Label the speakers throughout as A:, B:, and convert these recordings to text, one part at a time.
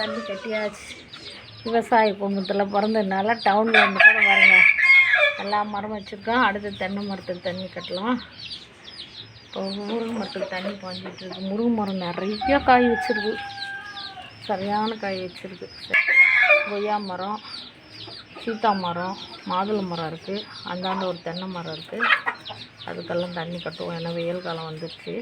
A: தண்ணி கட்டியாச்சு. விவசாய குடும்பத்தில் பிறந்ததுனால டவுனில் இருந்து கூட வரங்க. எல்லா மரம் வச்சுருக்கோம். அடுத்து தென்னை மரத்துக்கு தண்ணி கட்டலாம். இப்போ முருங்கை மரத்துக்கு தண்ணி பாஞ்சிட்டு இருக்கு. முருங்கை மரம் நிறைய காய் வச்சுருக்கு. சரியான காய் வச்சுருக்கு. கொய்யா மரம் சீத்தா மரம் மாதுளை மரம் இருக்குது அந்தாண்ட ஒரு தென்னை மரம் இருக்குது அதுக்கெல்லாம் தண்ணி கட்டுவோம். ஏன்னா வெயில் காலம் வந்துடுச்சு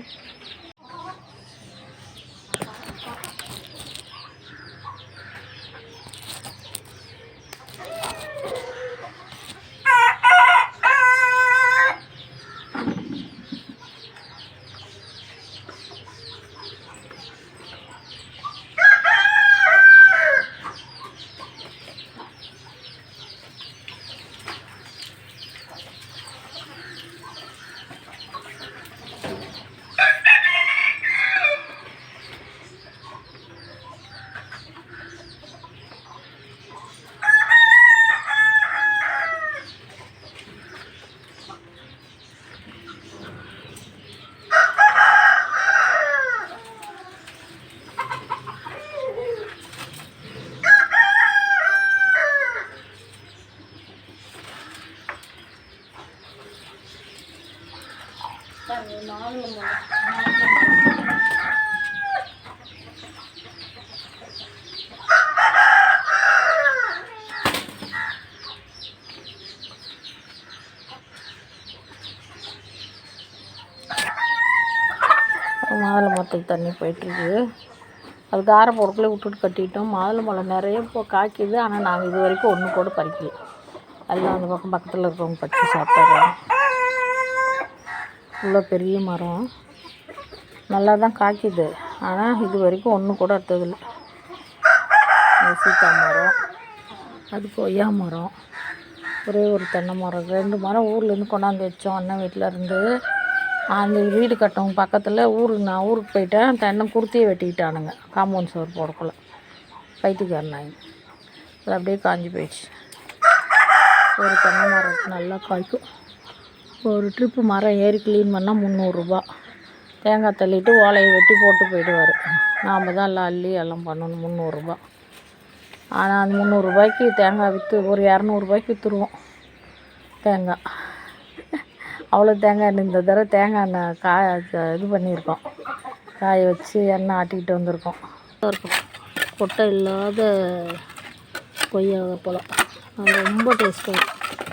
A: மாதுளை மரத்துக்கு தண்ணி போயிட்டுருக்கு. அதுக்கு ஆர பொருட்களே விட்டுட்டு கட்டிட்டோம். மாதுளை மரம் நிறைய இப்போ காய்க்குது. ஆனால் நாங்கள் இது வரைக்கும் ஒன்று கூட பறிக்கல. எல்லாம் அந்த பக்கம் பக்கத்தில் இருக்கிறவங்க பறித்து சாப்பிட்றோம் இவ்வளோ பெரிய மரம். நல்லா தான் காய்க்குது. ஆனால் இது வரைக்கும் ஒன்று கூட எடுத்ததில்லை சீத்தா மரம் அது கொய்யா மரம் ஒரே ஒரு தென்னை மரம். ரெண்டு மரம் ஊர்லேருந்து கொண்டாந்து வச்சோம். அண்ணன் வீட்டில் இருந்து. அந்த வீடு கட்டவங்க பக்கத்தில் ஊருக்கு நான் ஊருக்கு போயிட்டேன். தென்னை குருத்தியே வெட்டிக்கிட்டானுங்க. காம்பவுண்ட் சோறு போடக்குள்ள. பைத்தியக்காரனாங்க அது அப்படியே காஞ்சி போயிடுச்சு. ஒரு தென்னை மரம் நல்லா காய்க்கும். ஒரு ட்ரிப்பு மரம் ஏறி க்ளீன் பண்ணால் முந்நூறுரூபா தேங்காய் தள்ளிட்டு ஓலையை வெட்டி போட்டு போயிடுவார். நாம் தான் எல்லாம் அள்ளி எல்லாம் பண்ணணும் முந்நூறுரூபா ஆனால் அந்த முந்நூறுரூபாய்க்கு தேங்காய் விற்று ஒரு இரநூறுபாய்க்கு விற்றுருவோம் தேங்காய். அவ்வளோ தேங்காய் எண்ணெய் இந்த தடவை தேங்காய் எண்ணெய் காய இது பண்ணியிருக்கோம். காய வச்சு எண்ணெய் ஆட்டிக்கிட்டு வந்திருக்கோம். இருக்கும் கொட்டை இல்லாத கொய்யா பழம். அது ரொம்ப டேஸ்ட்டாக இருக்கும்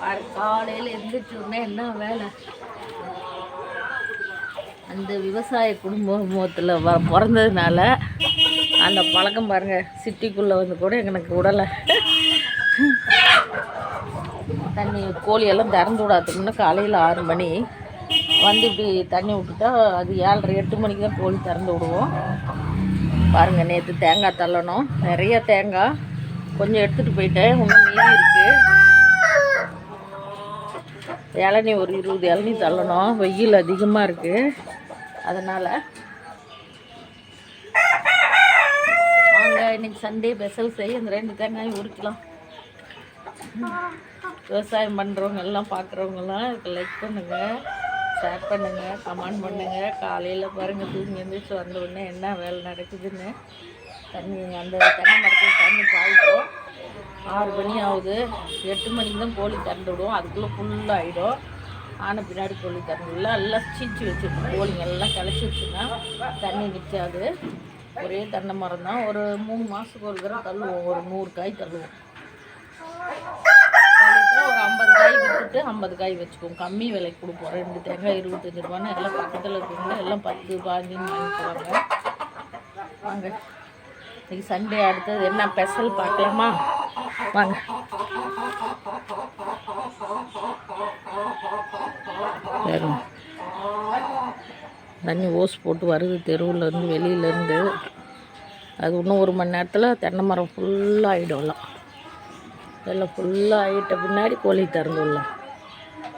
A: பாரு காலையில் எந்திரிச்ச உடனே என்ன வேலை? அந்த விவசாய குடும்பத்தில் வ பிறந்ததுனால அந்த பழக்கம் பாருங்கள் சிட்டிக்குள்ளே வந்து கூட எனக்கு விடலை தண்ணி கோழியெல்லாம் திறந்து விடாதுன்னு முன்னே காலையில் ஆறு மணி வந்து இப்படி தண்ணி விட்டுட்டா அது ஏழரை எட்டு மணிக்கு தான் கோழி திறந்து விடுவோம். பாருங்கள் நேற்று தேங்காய் தள்ளணும். நிறைய தேங்காய் கொஞ்சம் எடுத்துகிட்டு போயிட்டேன். இன்னும் மீதி இருக்குது இளநி ஒரு இருபது இளநி தள்ளணும். வெயில் அதிகமாக இருக்குது அதனால் வாங்க இன்னைக்கு சண்டே ஸ்பெஷல் செய்ய அந்த ரெண்டு தேங்காயும் உரிக்கலாம். விவசாயம் பண்ணுறவங்க எல்லாம் பார்க்குறவங்கலாம் லைக் பண்ணுங்கள் ஷேர் பண்ணுங்கள் கமெண்ட் பண்ணுங்கள் காலையில் பாருங்கள் தூங்கி எழுந்திரிச்சு வந்த உடனே என்ன வேலை நடக்குதுன்னு. தண்ணி அந்த தென்னை மரத்தில் தண்ணி பாய்ட்டோம் ஆறு மணி ஆகுது. எட்டு மணிக்கு தான் கோழி திறந்து விடுவோம் அதுக்குள்ளே ஃபுல்லாக ஆகிடும் ஆன பின்னாடி கோழி திறந்து விடல. எல்லாம் சீச்சு வச்சுருக்கோம். கோழிங்க எல்லாம் கிளச்சி வச்சுன்னா தண்ணி நிற்காது ஒரே தென்னை மரம் தான். ஒரு மூணு மாதத்துக்கு ஒரு தடவை தள்ளுவோம். ஒரு நூறு காய் தள்ளுவோம். ஒரு ஐம்பது காய் விற்றுட்டு ஐம்பது காய் வச்சுக்குவோம். கம்மி விலைக்கு கொடுப்போம். ரெண்டு தேங்காய் இருபத்தஞ்சி ரூபான்னு எல்லாம் பக்கத்தில் இருக்கிறவங்க எல்லாம் பத்து பாஞ்சுன்னு வாங்கிக்குவாங்க. வாங்க. இன்னைக்கு சண்டே. அடுத்தது என்ன ஸ்பெஷல் பார்க்கலாமா? வாங்க பாருங்க. தண்ணி ஓஸ் போட்டு வருது தெருவுலேருந்து வெளியிலேருந்து அது இன்னும் ஒரு மணி நேரத்தில் தென்னை மரம் ஃபுல்லாக ஆகிடும்லாம் எல்லாம். ஃபுல்லாக ஆகிட்ட பின்னாடி கோழி திறந்து விடலாம்